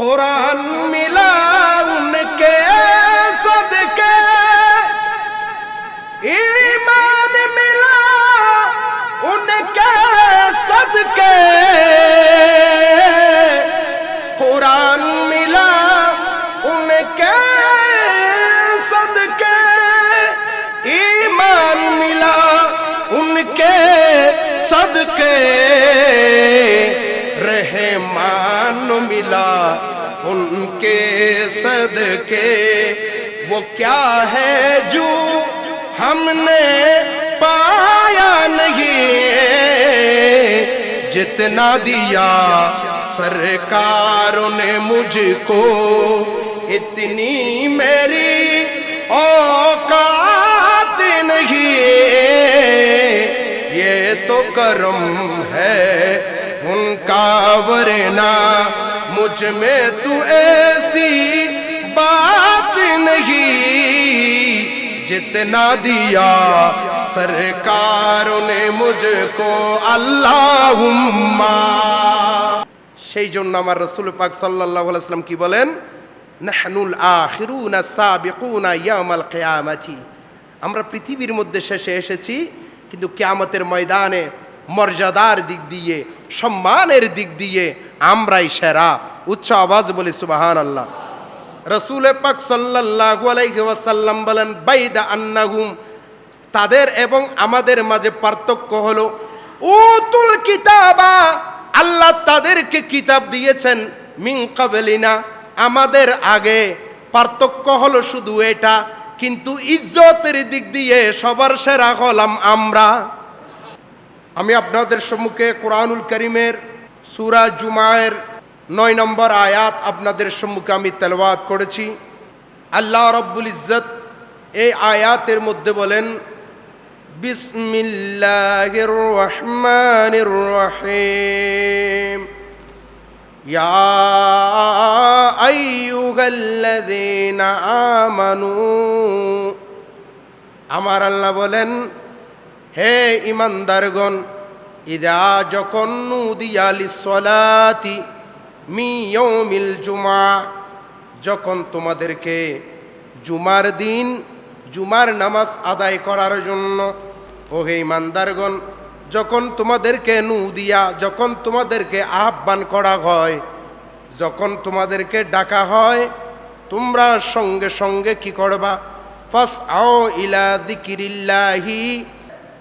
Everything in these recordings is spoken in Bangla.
कुरान मिला उनके सदके ईमान मिला उनके सदके ان کے صدقے، وہ کیا ہے جو ہم نے پایا نہیں؟ جتنا دیا سرکار نے مجھ کو، اتنی میری اوقات نہیں۔ یہ تو کرم ہے، ان کا ورنہ मुझ में तू ऐसी बात नहीं जितना दिया सरकारों ने मुझको আল্লাহুম্মা সেই জন্য আমার রসুল পাক সাল্লাল্লাহু আলাইহি সাল্লাম কি বলেন নাহনুল আখিরুনা সাবিকুনা ইয়াউমাল কিয়ামাতি আমরা পৃথিবীর মধ্যে শেষে এসেছি কিন্তু কিয়ামতের ময়দানে মর্যাদার দিক দিয়ে সম্মানের দিক দিয়ে আমরাই সেরা। উচ্চ আওয়াজ বলি সুবাহান আল্লাহ রসুল পাক সাল্লাল্লাহু আলাইহি ওয়াসাল্লাম বলেন, বাইদা আন্নাহুম। তাদের এবং আমাদের মাঝে পার্থক্য হলো, উতুল কিতাবা, আল্লাহ তাদেরকে কিতাব দিয়েছেন মিন কাবেলিনা। আমাদের আগে পার্থক্য হলো শুধু এটা, কিন্তু ইজ্জতের দিক দিয়ে সবার সেরা হলাম আমরা। আমি আপনাদের সম্মুখে কোরআনুল করিমের সুরা জুমায়ের নয় নম্বর আয়াত আপনাদের সম্মুখে আমি তেলবাদ করেছি। আল্লাহ রব্বুল ইজ্জত এই আয়াতের মধ্যে বলেন, বিসমিল্লাহির ইয়া আমানু। আমার আল্লাহ বলেন, হে ইমানদারগণ ইদা যখন নুদিয়ালি সলাতি মিয়মিল জুমা যখন তোমাদেরকে জুমার দিন, জুমার নামাজ আদায় করার জন্য ও হে ইমানদারগণ, যখন তোমাদেরকে নুদিয়া, যখন তোমাদেরকে আহ্বান করা হয়, যখন তোমাদেরকে ডাকা হয়, তোমরা সঙ্গে সঙ্গে কি করবা? ফাস আও ইলা দিকিরিল্লাহি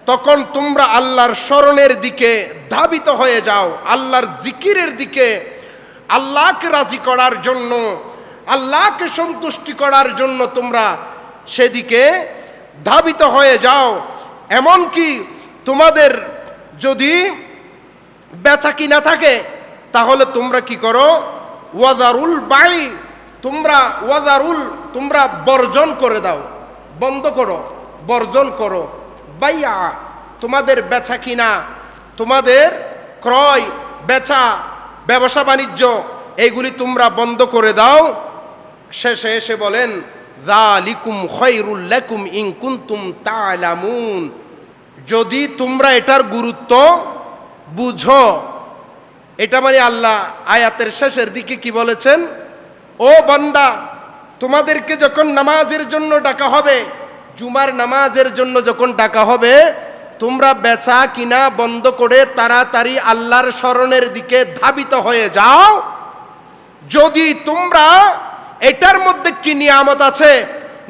তখন তোমরা আল্লাহর স্মরণের দিকে ধাবিত হয়ে যাও, আল্লাহর জিকিরের দিকে, আল্লাহকে রাজি করার জন্য, আল্লাহকে সন্তুষ্টি করার জন্য তোমরা সেদিকে ধাবিত হয়ে যাও। এমনকি তোমাদের যদি বেচা কিনা থাকে, তাহলে তোমরা কি করো? ওয়াদারুল বাই, তোমরা ওয়াদারুল, তোমরা বর্জন করে দাও। বন্ধ করো, বর্জন করো। বাইয়া তোমাদের বেচা কিনা, তোমাদের ক্রয়, বেচা, ব্যবসা, বাণিজ্য, এইগুলি তোমরা বন্ধ করে দাও। শেষে এসে বলেন, যালিকুম খৈরুল লাকুম ইন তা'লামুন। যদি তোমরা এটার গুরুত্ব বুঝো, এটা মানে আল্লাহ আয়াতের শেষের দিকে কি বলেছেন? ও বান্দা, তোমাদেরকে যখন নামাজের জন্য ডাকা হবে জুমার নামাজের জন্য যখন ডাকা হবে, তোমরা বেচা কিনা বন্ধ করে তাড়াতাড়ি আল্লাহর স্মরণের দিকে ধাবিত হয়ে যাও। যদি তোমরা এটার মধ্যে কি নিয়ামত আছে?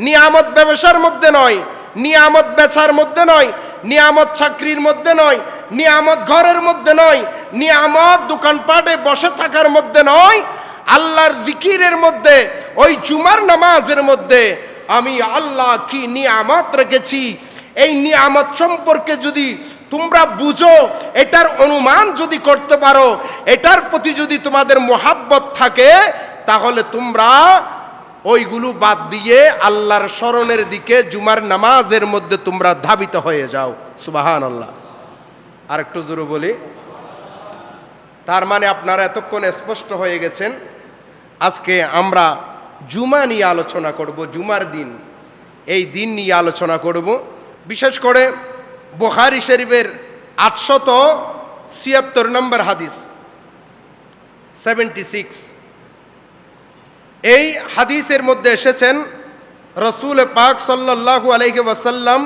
নিয়ামত ব্যবসার মধ্যে নয়, নিয়ামত বেচার মধ্যে নয়, নিয়ামত চাকরির মধ্যে নয়, নিয়ামত ঘরের মধ্যে নয়, নিয়ামত দোকানপাটে বসে থাকার মধ্যে নয়, আল্লাহর জিকিরের মধ্যে, ওই জুমার নামাজের মধ্যে আমি আল্লাহ কি নিয়ামত রেখেছি? এই নিয়ামত সম্পর্কে যদি তোমরা বুঝো, এটার অনুমান যদি করতে পারো, এটার প্রতি যদি তোমাদের মোহাব্বত থাকে, তাহলে তোমরা ওইগুলো বাদ দিয়ে আল্লাহর স্মরণের দিকে জুমার নামাজের মধ্যে তোমরা ধাবিত হয়ে যাও। সুবাহান আল্লাহ আর একটু জোরে বলি। তার মানে আপনারা এতক্ষণ স্পষ্ট হয়ে গেছেন। আজকে আমরা জুমা নিয়ে আলোচনা করব, জুমার দিন। এই দিন নিয়ে আলোচনা করব। বিশেষ করে বুখারি শরীফের আটশত ছিয়াত্তর নম্বর হাদিস সেভেন্টি সিক্স এই হাদিসের মধ্যে এসেছেন, রসুল পাক সাল্লাল্লাহু আলাইহি ওয়াসাল্লাম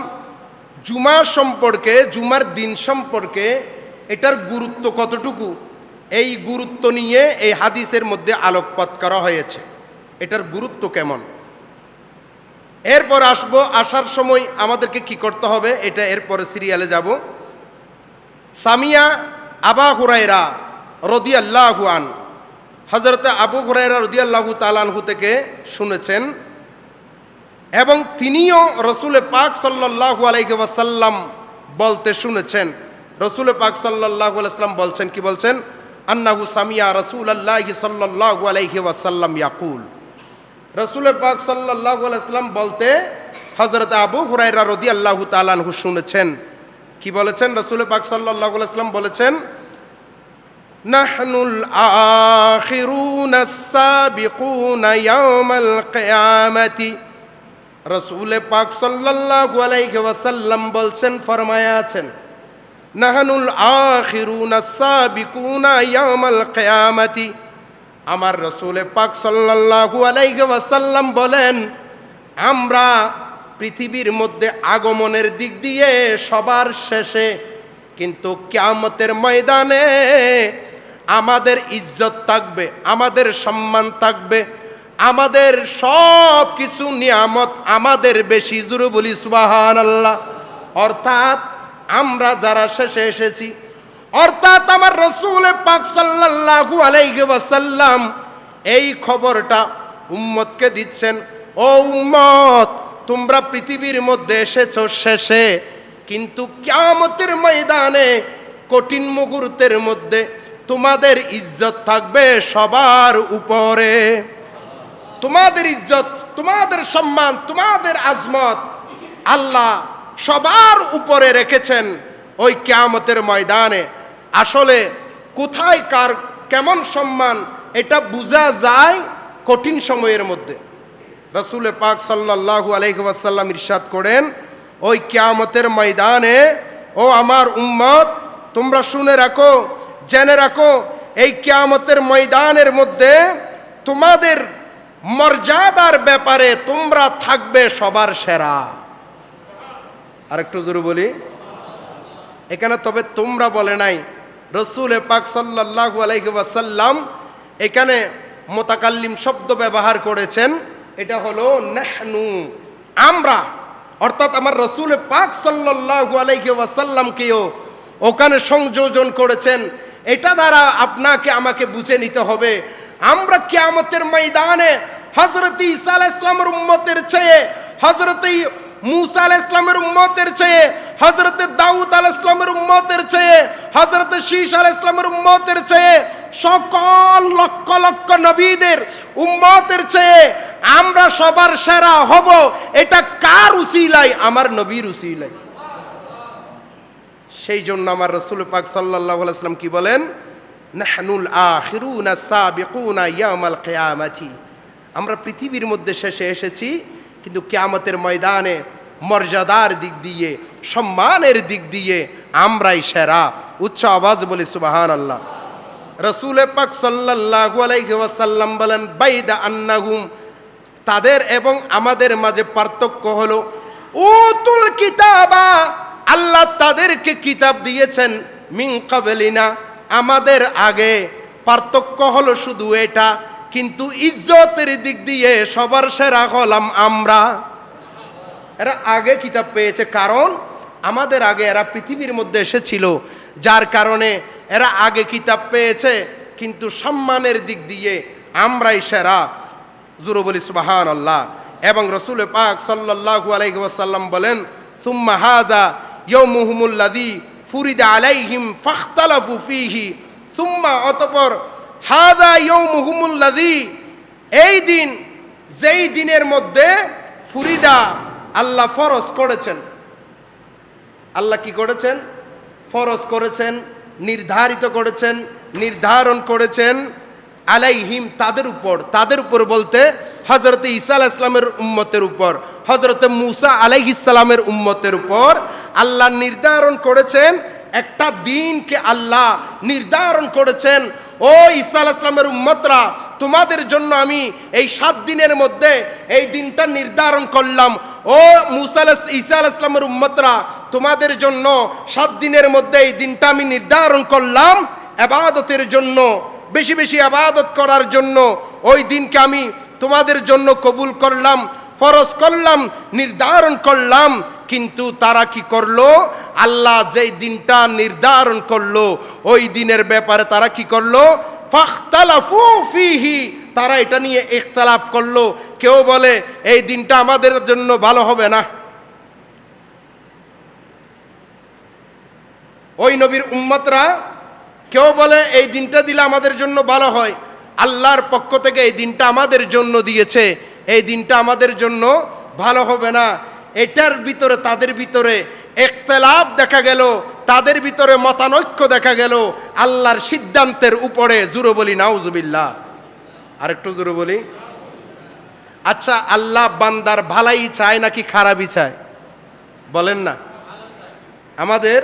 জুমা সম্পর্কে, জুমার দিন সম্পর্কে এটার গুরুত্ব কতটুকু? এই গুরুত্ব নিয়ে এই হাদিসের মধ্যে আলোকপাত করা হয়েছে। এটার গুরুত্ব কেমন? এরপর আসব, আসার সময় আমাদেরকে কি করতে হবে, এটা এরপরে সিরিয়ালে যাব। সামিয়া আবা হুরাইরা রদি আল্লাহু আন হজরতে আবু হুরাইরা রদি আল্লাহু তালানহু থেকে শুনেছেন। এবং তিনিও রসুলে পাক সাল্লাহু আলাইহি ওয়াসাল্লাম বলতে শুনেছেন। রসুলে পাক সাল্লাহু আলাইসাল্লাম বলছেন, কি বলছেন? আন্নাহু সামিয়া রসুল আল্লাহ সাল্লাহু আলাইহি ওয়াসাল্লাম ইয়াকুল। রসুলের পাক সাল্লাহ আলাইসাল্লাম বলতে হজরত আবু হুরাইরা রদি আল্লাহ তালানহু শুনেছেন। কি বলেছেন? রসুল পাক সাল্লাহ আলাইসাল্লাম বলেছেন, নাহনুল আখিরুন সাবিকুন ইয়ামাল কিয়ামতি। রসুল পাক সাল্লাল্লাহু আলাইহি ওয়াসাল্লাম বলছেন, ফরমায়া আছেন, নাহনুল আখিরুন সাবিকুন ইয়ামাল কিয়ামতি। আমার রসুল পাক সাল্লাল্লাহু আলাইহি বলেন, আমরা পৃথিবীর মধ্যে আগমনের দিক দিয়ে সবার শেষে, কিন্তু কিয়ামতের ময়দানে আমাদের ইজ্জত থাকবে, আমাদের সম্মান থাকবে, আমাদের সব কিছু নিয়ামত আমাদের বেশি জুড়ে বলি সুবাহান আল্লাহ অর্থাৎ আমরা যারা শেষে এসেছি অর্থাৎ আমার রসুল পাক সাল্লাল্লাহু আলাইহি ওয়াসাল্লাম এই খবরটা উম্মতকে দিচ্ছেন, ও উম্মত, তোমরা পৃথিবীর মধ্যে এসেছ শেষে, কিন্তু কিয়ামতের ময়দানে, কঠিন মুহূর্তের মধ্যে তোমাদের ইজ্জত থাকবে সবার উপরে। তোমাদের ইজ্জত, তোমাদের সম্মান, তোমাদের আজমত আল্লাহ সবার উপরে রেখেছেন ওই কেয়ামতের ময়দানে। আসলে কোথায় কার কেমন সম্মান, এটা বোঝা যায় কঠিন সময়ের মধ্যে। রসুল পাক সাল্লাহু আলহিহাসাল্লাম ইরশাদ করেন, ওই কেয়ামতের ময়দানে, ও আমার উম্মত, তোমরা শুনে রাখো, জেনে রাখো, এই কেয়ামতের ময়দানের মধ্যে তোমাদের মর্যাদার ব্যাপারে তোমরা থাকবে সবার সেরা। আরেকটু জোরে বলি, এখানে তবে তোমরা বলে নাই রসুল পাক সাল্লাহু আলাইহি ওয়াসাল্লাম এখানে মোতাকাল্লিম শব্দ ব্যবহার করেছেন। এটা হলো নেহনু, আমরা। অর্থাৎ আমার রসুল পাক সাল্লাহু আলাইহি ওয়াসাল্লামকেও ওখানে সংযোজন করেছেন। এটা দ্বারা আপনাকে, আমাকে বুঝে নিতে হবে, আমরা কিয়ামতের ময়দানে হজরত ঈসা আলাহ ইসলামের উম্মতের চেয়ে হজরত মুসা আলাহ ইসলামের উম্মতের চেয়ে হজরত দাউদ আলাহ ইসলামের উম্মতের চেয়ে হজরত শীষ আলাহ ইসলামের উম্মতের চেয়ে সকল লক্ষ লক্ষ নবীদের উম্মতের চেয়ে আমরা সবার সেরা হব। এটা কার উসিলাই আমার নবীর উসিলাই সেই জন্য আমার রসুল পাক সাল্লাহ আলাইসলাম কি বলেন? নাহনুল আখিরুনা সাবিকুনা ইয়ামাল কিয়ামাতি। আমরা পৃথিবীর মধ্যে শেষে এসেছি, কিন্তু কিয়ামতের ময়দানে মর্যাদার দিক দিয়ে, সম্মানের দিক দিয়ে আমরাই সেরা। উচ্চ আওয়াজ বলি সুবাহান আল্লাহ রসুল পাক সাল্লাল্লাহু আলাইহি ওয়াসাল্লাম বলেন, বাইদা আন্নাহুম। তাদের এবং আমাদের মাঝে পার্থক্য হলো, উতুল কিতাবা, আল্লাহ তাদেরকে কিতাব দিয়েছেন মিং কাবেলিনা। আমাদের আগে পার্থক্য হলো শুধু এটা, কিন্তু ইজ্জতের দিক দিয়ে সবার সেরা হলাম আমরা। এরা আগে কিতাব পেয়েছে। কারণ আমাদের আগে এরা পৃথিবীর মধ্যে এসেছিল। যার কারণে এরা আগে কিতাব পেয়েছে। কিন্তু সম্মানের দিক দিয়ে আমরাই সেরা। জুরু বলি সুবাহান আল্লাহ এবং রসুল পাক সাল্লাহু আলাইসাল্লাম বলেন, সুম্মা হাজা ইয়ৌমুহমুল্লাদি ফুরিদা আলাইহিম ফাখতালাফু ফিহি। সুম্মা, অতপর হাদা ইয়ৌমুহমুল্লাদি এই দিন, যেই দিনের মধ্যে ফুরিদা আল্লাহ ফরজ করেছেন। আল্লাহ কি করেছেন? ফরজ করেছেন, নির্ধারিত করেছেন, নির্ধারণ করেছেন। আলাইহিম তাদের উপর তাদের উপর বলতে হজরত ঈসা আলাহ ইসলামের উম্মতের উপর হজরত মুসা আলাইহ ইসলামের উম্মতের উপর আল্লাহ নির্ধারণ করেছেন, একটা দিনকে আল্লাহ নির্ধারণ করেছেন, ও ঈসা আলাহ ইসলামের উম্মতরা, তোমাদের জন্য আমি এই সাত দিনের মধ্যে এই দিনটা নির্ধারণ করলাম ও মুসা আলাহ- ঈসা আল ইসলামের উম্মতরা, তোমাদের জন্য সাত দিনের মধ্যে এই দিনটা আমি নির্ধারণ করলাম আবাদতের জন্য। বেশি বেশি আবাদত করার জন্য ওই দিনকে আমি তোমাদের জন্য কবুল করলাম, ফরজ করলাম, নির্ধারণ করলাম। কিন্তু তারা কি করল? আল্লাহ যেই দিনটা নির্ধারণ করল, ওই দিনের ব্যাপারে তারা কি করল? ফাখতালাফু ফিহি, তারা এটা নিয়ে ইখতালাফ করল। কেউ বলে, এই দিনটা আমাদের জন্য ভালো হবে না। ওই নবীর উম্মতরা কেউ বলে, এই দিনটা দিলে আমাদের জন্য ভালো হয়। আল্লাহর পক্ষ থেকে এই দিনটা আমাদের জন্য দিয়েছে। এই দিনটা আমাদের জন্য ভালো হবে না। এটার ভিতরে, তাদের ভিতরে একতলাপ দেখা গেল, তাদের ভিতরে মতানৈক্য দেখা গেল। আল্লাহর সিদ্ধান্তের উপরে জুরো বলি, নাউজুবিল্লাহ। আরেকটু জুরো বলি আচ্ছা আল্লাহ বান্দার ভালাই চায় নাকি খারাপই চায়? বলেন না। আমাদের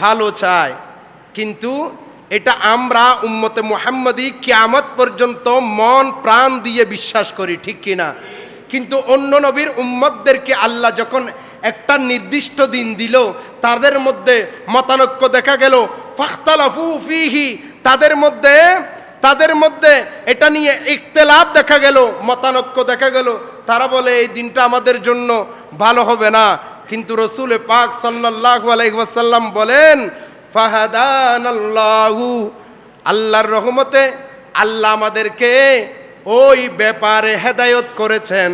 ভালো চায়, কিন্তু এটা আমরা উম্মতে মুহাম্মদি কিয়ামত পর্যন্ত মন, প্রাণ দিয়ে বিশ্বাস করি, ঠিক কিনা কিন্তু অন্য নবীর উম্মতদেরকে আল্লাহ যখন একটা নির্দিষ্ট দিন দিল, তাদের মধ্যে মতানৈক্য দেখা গেল, ফাখতালাফু ফিহি, তাদের মধ্যে তাদের মধ্যে এটা নিয়ে ইখতলাফ দেখা গেল, মতানৈক্য দেখা গেল। তারা বলে, এই দিনটা আমাদের জন্য ভালো হবে না। কিন্তু রসুল পাক সাল্লাল্লাহু আলাইহি ওয়াসাল্লাম বলেন, ফাহাদানাল্লাহু, আল্লাহর রহমতে আল্লাহ আমাদেরকে ওই ব্যাপারে হেদায়ত করেছেন।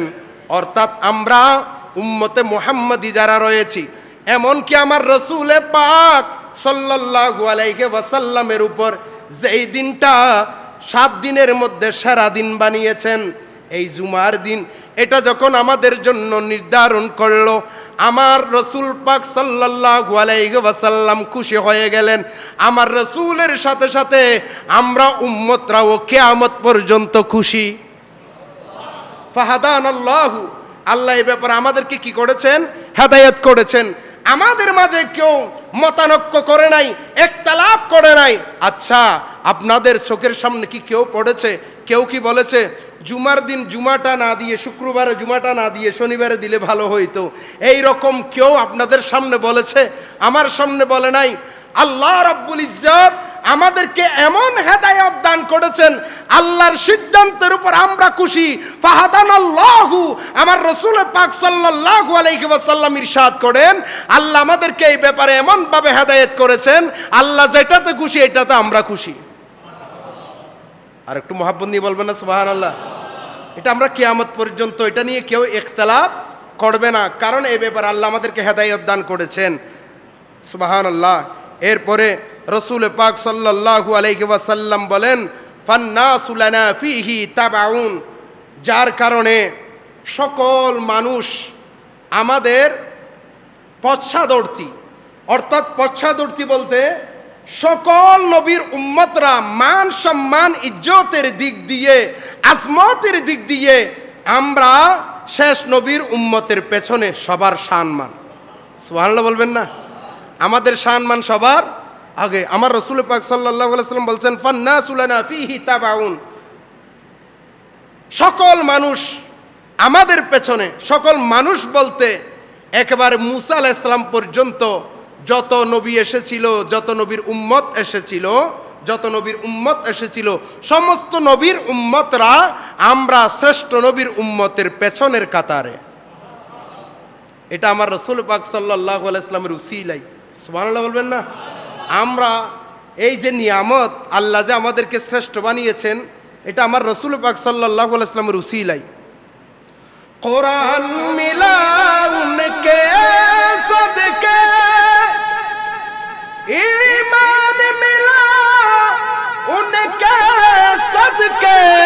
অর্থাৎ আমরা উম্মতে মুহাম্মদি যারা রয়েছি, এমনকি আমার রসুলে পাক সাল্লাল্লাহু আলাইহি ওয়াসাল্লামের উপর যেই দিনটা সাত দিনের মধ্যে সারা দিন বানিয়েছেন, এই জুমার দিন, এটা যখন আমাদের জন্য নির্ধারণ করল, আমার রসুল পাক সাল্লাল্লাহু আলাইহি ওয়াসাল্লাম খুশি হয়ে গেলেন। আমার রসুলের সাথে সাথে আমরা উম্মতরাও কিয়ামত পর্যন্ত খুশি। ফাহাদান আল্লাহ আল্লাহ এই ব্যাপারে আমাদেরকে কি করেছেন? হেদায়েত করেছেন। আমাদের মাঝে কেউ মতানক্য করে নাই, একতালাপ করে নাই। আচ্ছা আপনাদের চোখের সামনে কি কেউ পড়েছে? কেউ কি বলেছে, জুমার দিন জুমাটা না দিয়ে, শুক্রবারে জুমাটা না দিয়ে, শনিবারে দিলে ভালো হইতো এই রকম কেউ আপনাদের সামনে বলেছে? আমার সামনে বলে নাই। আল্লাহ রাব্বুল ইজ্জত আমাদেরকে এমন হেদায়ত দান করেছেন, আল্লাহর সিদ্ধান্তের উপর আমরা খুশি। ফাহাদান আল্লাহু আমার রসুল পাক সাল্লাল্লাহু আলাইহি ওয়াসাল্লাম ইরশাদ করেন, আল্লাহ আমাদেরকে এই ব্যাপারে এমন ভাবে হেদায়েত করেছেন, আল্লাহ যেটাতে খুশি এটাতে আমরা খুশি। আর একটু মহাব্বত নিয়ে বলবেন না সুবাহান আল্লাহ এটা আমরা কেয়ামত পর্যন্ত, এটা নিয়ে কেউ ইখতলাফ করবে না, কারণ এই ব্যাপারে আল্লাহ আমাদেরকে হেদায়ত দান করেছেন। সুবাহান আল্লাহ এরপরে রসুল পাক সাল্লাল্লাহু আলাইহি ওয়াসাল্লাম বলেন, ফান্নাসু লানা ফিহি তাবাউন যার কারণে সকল মানুষ আমাদের পশ্চাদর্তী। অর্থাৎ পশ্চাদর্তী বলতে সকল নবীর উম্মতরা মান সম্মান, ইজ্জতের দিক দিয়ে, আজমতের দিক দিয়ে আমরা শেষ নবীর উম্মতের পেছনে সবার সম্মান। সুবহানাল্লাহ বলবেন না? আমাদের সম্মান সবার আগে আমার রসুল পাক আলাইহি সাল্লাম বলছেন ফান্নাসুলানা ফিহি তাবাউন। সকল মানুষ আমাদের পেছনে, সকল মানুষ বলতে একেবারে মুসা আলাহ ইসলাম পর্যন্ত যত নবী এসেছিল, যত নবীর উম্মত এসেছিল, যত নবীর উম্মত এসেছিল, সমস্ত নবীর উম্মতরা আমরা শ্রেষ্ঠ নবীর উম্মতের পেছনের কাতারে। এটা আমার রসুল পাক সাল্লাহ ইসলামের উসিলাই। সুবহানাল্লাহ বলবেন না? আমরা এই যে নিয়ামত আল্লাহ যে আমাদেরকে শ্রেষ্ঠ বানিয়েছেন, এটা আমার রসুল পাক সাল্লাহ আসলামের উসিলাই কোরআন মিলা ইমান মিলা উনকে সদকে।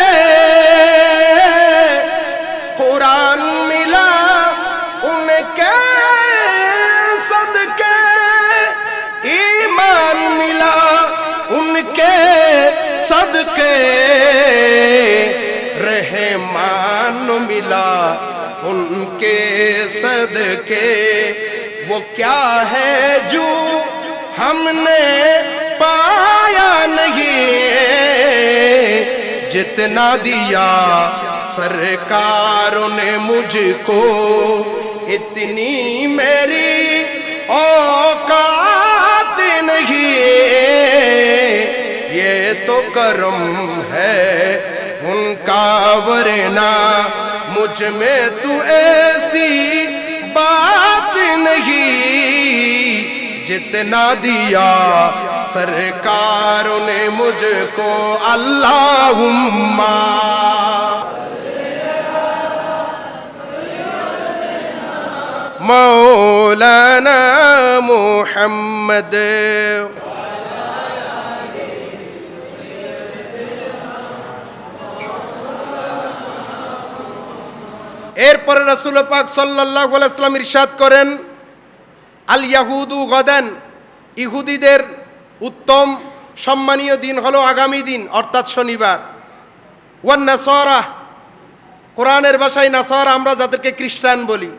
ملا ان کے صدقے، وہ کیا ہے جو ہم نے پایا نہیں؟ جتنا دیا سرکار نے مجھ کو، اتنی میری اوقات نہیں۔ یہ تو کرم ہے ان کا، ورنہ مجھ میں تو ایسی بات نہیں جتنا دیا سرکار نے مجھ کو۔ اللہم مولانا محمد এরপরে রাসূল পাক সাল্লাল্লাহু আলাইহি ইরশাদ করেন, আল ইয়াহুদু গদান, ইহুদিদের উত্তম সম্মানীয় দিন হলো আগামী দিন, অর্থাৎ শনিবার। ওয়ান নাসরা, কোরআনের ভাষায় নাসরা আমরা যাদেরকে খ্রিস্টান বলি।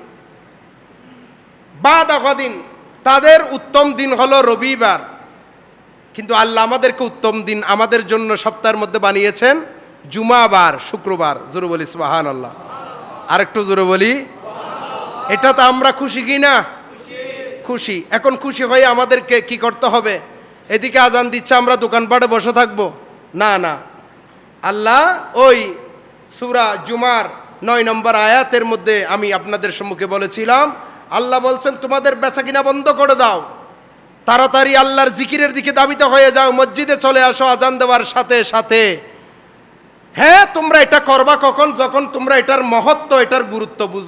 বাদ দিন তাদের উত্তম দিন হলো রবিবার। কিন্তু আল্লাহ আমাদেরকে উত্তম দিন আমাদের জন্য সপ্তাহের মধ্যে বানিয়েছেন, জুমাবার, শুক্রবার। জোরে বলি সুবাহান আল্লাহ আরেকটু জোরে বলি। এটা তো আমরা খুশি কি না? খুশি। এখন খুশি হয়ে আমাদেরকে কি করতে হবে? এদিকে আজান দিচ্ছে, আমরা দোকানপাটে বসে থাকব। না না। আল্লাহ ওই সুরা জুমার নয় নম্বর আয়াতের মধ্যে আমি আপনাদের সম্মুখে বলেছিলাম, আল্লাহ বলছেন, তোমাদের বেচা কিনা বন্ধ করে দাও। তাড়াতাড়ি আল্লাহর জিকিরের দিকে দাবিত হয়ে যাও। মসজিদে চলে আসো, আজান দেওয়ার সাথে সাথে। হ্যাঁ তোমরা এটা করবা কখন? যখন তোমরা এটার মহত্ব এটার গুরুত্ব বুঝবে।